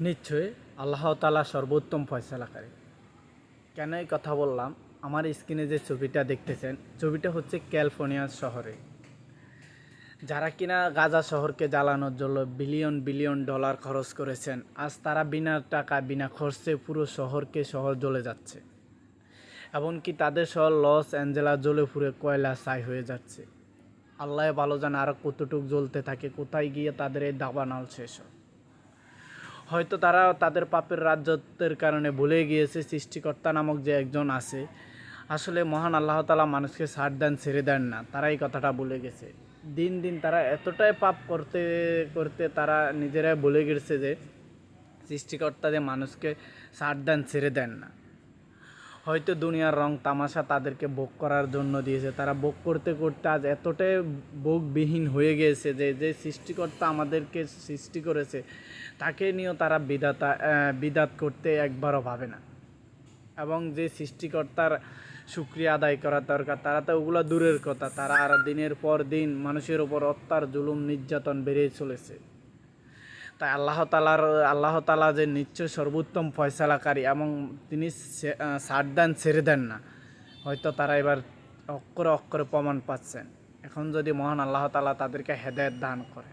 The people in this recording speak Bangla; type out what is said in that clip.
নিশ্চয়ই আল্লাহ তালা সর্বোত্তম ফয়সালাকারী। কেন এই কথা বললাম, আমার স্ক্রিনে যে ছবিটা দেখতেছেন, ছবিটা হচ্ছে ক্যালিফোর্নিয়া শহরে। যারা কিনা গাজা শহরকে জ্বালানোর জন্য বিলিয়ন বিলিয়ন ডলার খরচ করেছেন, আজ তারা বিনা টাকা, বিনা খরচে পুরো শহরকে শহর জ্বলে যাচ্ছে। এমনকি তাদের শহর লস অ্যাঞ্জেলা জ্বলে ফুরে কয়লা ছাই হয়ে যাচ্ছে। আল্লাহ ভালো জানে আরও কতটুক জ্বলতে থাকে, কোথায় গিয়ে তাদের এই দাবানাল শেষ হয়। হয়তো তারা তাদের পাপের রাজ্যত্বের কারণে ভুলে গিয়েছে, সৃষ্টিকর্তা নামক যে একজন আছে। আসলে মহান আল্লাহ তালা মানুষকে সার দেন, ছেড়ে দেন না। তারা এই কথাটা ভুলে গেছে। দিন দিন তারা এতটাই পাপ করতে করতে তারা নিজেরাই বলে গেছে যে, সৃষ্টিকর্তা যে মানুষকে সার দেন, ছেড়ে দেন না। হয়তো দুনিয়ার রং তামাশা তাদেরকে ভোগ করার জন্য দিয়েছে। তারা ভোগ করতে করতে আজ এতটাই ভোগবিহীন হয়ে গিয়েছে যে যে সৃষ্টিকর্তা আমাদেরকে সৃষ্টি করেছে, তাকে নিয়েও তারা বিদাতা বিদাত করতে একবারও ভাবে না। এবং যে সৃষ্টিকর্তার সুক্রিয়া আদায় করা দরকার, তারা তো ওগুলো দূরের কথা। তারা আর দিনের পর দিন মানুষের ওপর অত্যার জুলুম, নির্যাতন বেড়েই চলেছে। তাই আল্লাহ তালার, আল্লাহ তালা যে নিশ্চয় সর্বোত্তম ফয়সালাকারী এবং তিনি সার দেন ছেড়ে দেন না, হয়তো তারা এবার অক্ষরে অক্ষরে প্রমাণ পাচ্ছেন। এখন যদি মহান আল্লাহ তালা তাদেরকে হেদায়ত দান করে।